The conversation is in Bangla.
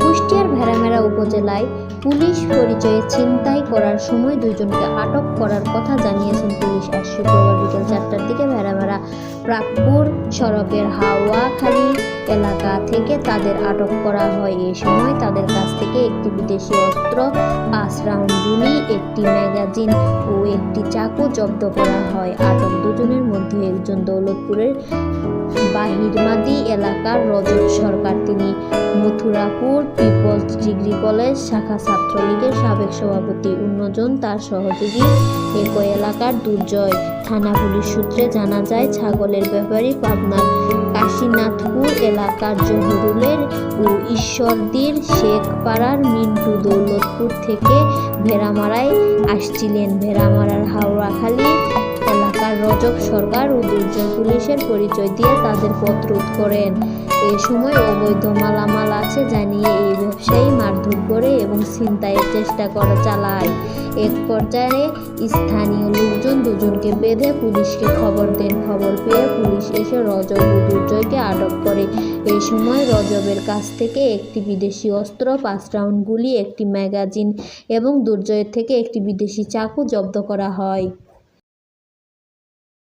কুষ্টিয়ার ভেড়ামেরা উপজেলায় পুলিশ পরিচয়ে ছিনতাই করার সময় দুইজনকে আটক করার কথা জানিয়েছেন পুলিশ। আজ শুক্রবার বিকেল চারটার দিকে ভেড়ামেরা প্রাকপুর সড়কের হাওয়াখালী এলাকা থেকে তাদের আটক করা হয়। এ সময় তাদের কাছ থেকে একটি বিদেশি অস্ত্র, পাঁচ রাউন্ড গুলি, একটি ম্যাগাজিন ও একটি চাকু জব্দ করা হয়। আটক দুজনের মধ্যে একজন দৌলতপুরের বাহিরমাদি এলাকার রজত সরকার। তিনি মথুরাপুর পিপলস ডিগ্রি কলেজ শাখা ছাত্রলীগের সাবেক সভাপতি। অন্যজন তার সহযোগী। একই এলাকার দুর্জয়। থানা পুলিশ সূত্রে জানা যায়, ছাগলের ব্যাপারী পাবনার কাশীনাথপুর এলাকার জহুরুলের ও ঈশ্বরদীর শেখপাড়ার মিন্টু দৌলতপুর থেকে ভেড়ামারায় আসছিলেন। ভেড়ামারার হাওড়াখালী এলাকার সরকার ও দুর্জয় পুলিশের পরিচয় দিয়ে তাদের পথরোধ করেন এ সময় অবৈধ মালামাল আছে জানিয়ে এই ব্যবসায়ী মারধর করে এবং ছিনতাইয়ের চেষ্টা করা চালায় এক পর্যায়ে স্থানীয় লোকজন দুজনকে বেঁধে পুলিশকে খবর দেন খবর পেয়ে পুলিশ এসে রজব ও দুর্জয়কে আটক করে এই সময় রজবের কাছ থেকে একটি বিদেশি অস্ত্র পাঁচ রাউন্ড গুলি একটি ম্যাগাজিন এবং দুর্জয়ের থেকে একটি বিদেশি চাকু জব্দ করা হয়